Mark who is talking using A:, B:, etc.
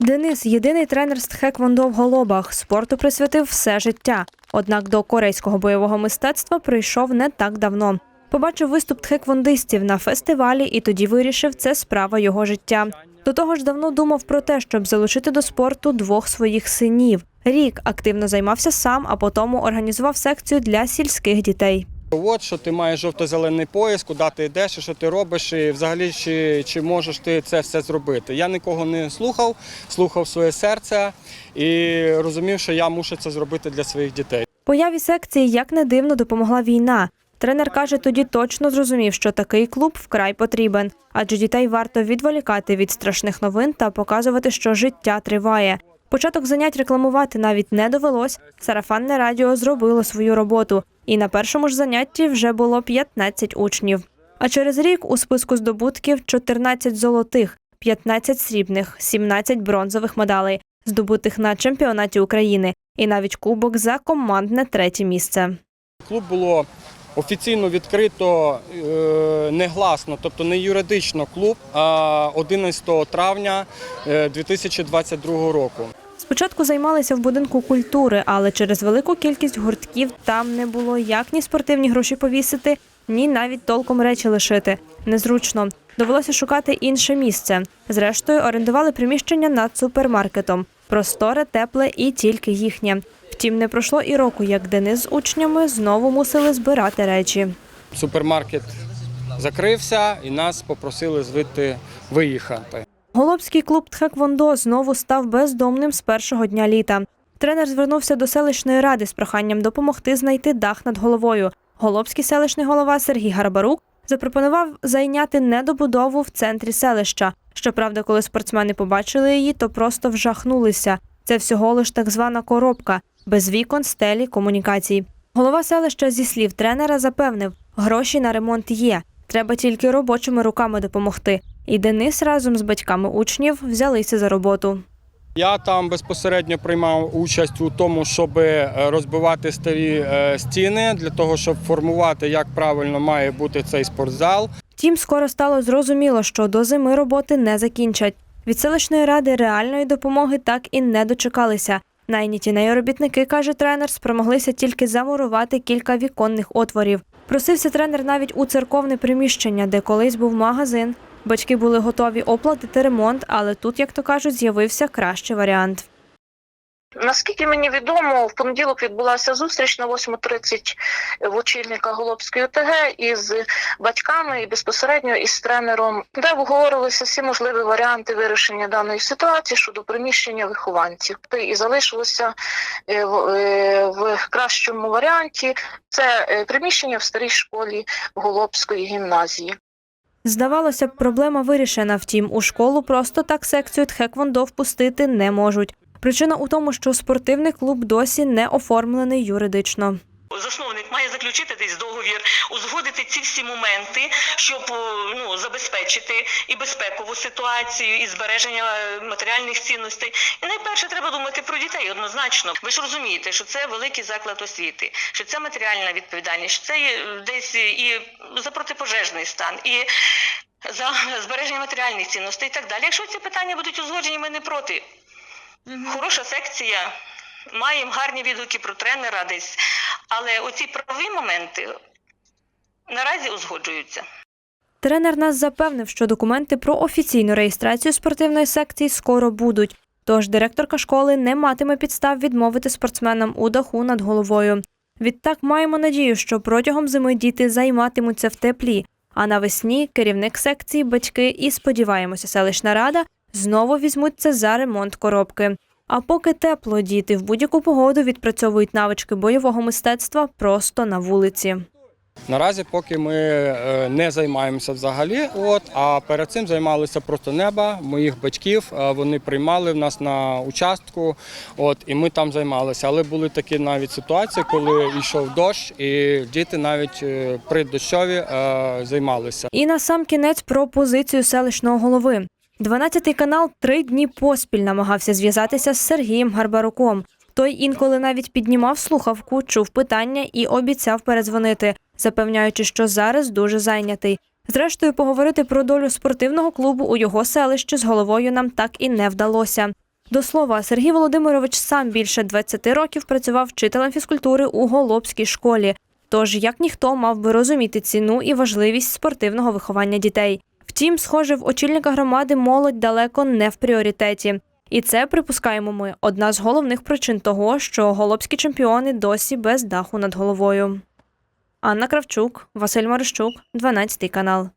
A: Денис єдиний тренер з тхеквондо в Голобах. Спорту присвятив все життя. Однак до корейського бойового мистецтва прийшов не так давно. Побачив виступ тхеквондистів на фестивалі і тоді вирішив, це справа його життя. До того ж, давно думав про те, щоб залучити до спорту двох своїх синів. Рік активно займався сам, а потім організував секцію для сільських дітей.
B: От що ти маєш жовто-зелений пояс, куди ти йдеш, що ти робиш, і взагалі чи, чи можеш ти це все зробити. Я нікого не слухав, слухав своє серце і розумів, що я мушу це зробити для своїх дітей.
A: Появі секції, як не дивно, допомогла війна. Тренер каже, тоді точно зрозумів, що такий клуб вкрай потрібен, адже дітей варто відволікати від страшних новин та показувати, що життя триває. Початок занять рекламувати навіть не довелось. Сарафанне радіо зробило свою роботу, і на першому ж занятті вже було 15 учнів. А через рік у списку здобутків 14 золотих, 15 срібних, 17 бронзових медалей, здобутих на чемпіонаті України, і навіть кубок за командне третє місце.
B: Клуб було офіційно відкрито е, негласно, тобто не юридично клуб, а 11 травня е, 2022 року.
A: Спочатку займалися в будинку культури, але через велику кількість гуртків там не було як ні спортивні гроші повісити, ні навіть толком речі лишити. Незручно. Довелося шукати інше місце. Зрештою, орендували приміщення над супермаркетом. Просторе, тепле і тільки їхнє. Втім, не пройшло і року, як Денис з учнями знову мусили збирати речі.
B: Супермаркет закрився і нас попросили звідти виїхати.
A: Голобський клуб Тхеквондо знову став бездомним з першого дня літа. Тренер звернувся до селищної ради з проханням допомогти знайти дах над головою. Голобський селищний голова Сергій Гарбарук запропонував зайняти недобудову в центрі селища. Щоправда, коли спортсмени побачили її, то просто вжахнулися. Це всього лиш так звана коробка без вікон, стелі, комунікацій. Голова селища зі слів тренера запевнив, гроші на ремонт є. Треба тільки робочими руками допомогти. І Денис разом з батьками учнів взялися за роботу.
B: Я там безпосередньо приймав участь у тому, щоб е, розбивати старі е, стіни для того, щоб формувати, як правильно має бути цей спортзал.
A: Втім, скоро стало зрозуміло, що до зими роботи не закінчать. Від селищної ради реальної допомоги так і не дочекалися. Найняті нею робітники, каже тренер, спромоглися тільки замурувати кілька віконних отворів. Просився тренер навіть у церковне приміщення, де колись був магазин. Батьки були готові оплатити ремонт, але тут, як то кажуть, з'явився кращий варіант.
C: Наскільки мені відомо, в понеділок відбулася зустріч на 8.30 в очільника Голобської ОТГ із батьками і безпосередньо із тренером, де обговорилися всі можливі варіанти вирішення даної ситуації щодо приміщення вихованців. І залишилося е, в- е, в кращому варіанті це е, приміщення в старій школі Голобської гімназії.
A: Здавалося б, проблема вирішена. Втім, у школу просто так секцію тхеквондо впустити не можуть. Причина у тому, що спортивний клуб досі не оформлений юридично.
D: Засновник має заключити десь договір, узгодити ці всі моменти, щоб ну, забезпечити і безпекову ситуацію, і збереження е, матеріальних цінностей. І найперше треба думати про дітей однозначно. Ви ж розумієте, що це великий заклад освіти, що це матеріальна відповідальність, що це є е, десь і за протипожежний стан, і за збереження матеріальних цінностей і так далі. Якщо ці питання будуть узгоджені, ми не проти. Хороша секція. Маємо гарні відгуки про тренера десь, але оці правові моменти наразі узгоджуються.
A: Тренер нас запевнив, що документи про офіційну реєстрацію спортивної секції скоро будуть. Тож директорка школи не матиме підстав відмовити спортсменам у даху над головою. Відтак маємо надію, що протягом зими діти займатимуться в теплі, а навесні керівник секції, батьки і сподіваємося, селищна рада знову візьмуться за ремонт коробки. А поки тепло, діти в будь-яку погоду відпрацьовують навички бойового мистецтва просто на вулиці.
B: Наразі, поки ми е, не займаємося взагалі, от а перед цим займалися просто неба моїх батьків. е, Вони приймали в нас на участку, от і ми там займалися. Але були такі навіть ситуації, коли йшов дощ, і діти навіть е, при дощові займалися.
A: І на сам кінець про позицію селищного голови. 12-й канал три дні поспіль намагався зв'язатися з Сергієм Гарбаруком. Той інколи навіть піднімав слухавку, чув питання і обіцяв передзвонити, запевняючи, що зараз дуже зайнятий. Зрештою, поговорити про долю спортивного клубу у його селищі з головою нам так і не вдалося. До слова, Сергій Володимирович сам більше 20 років працював вчителем фізкультури у Голобській школі. Тож, як ніхто мав би розуміти ціну і важливість спортивного виховання дітей. Втім, схоже, в очільника громади молодь далеко не в пріоритеті. І це, припускаємо ми, одна з головних причин того, що голобські чемпіони досі без даху над головою. Анна Кравчук, Василь Марищук, 12 канал.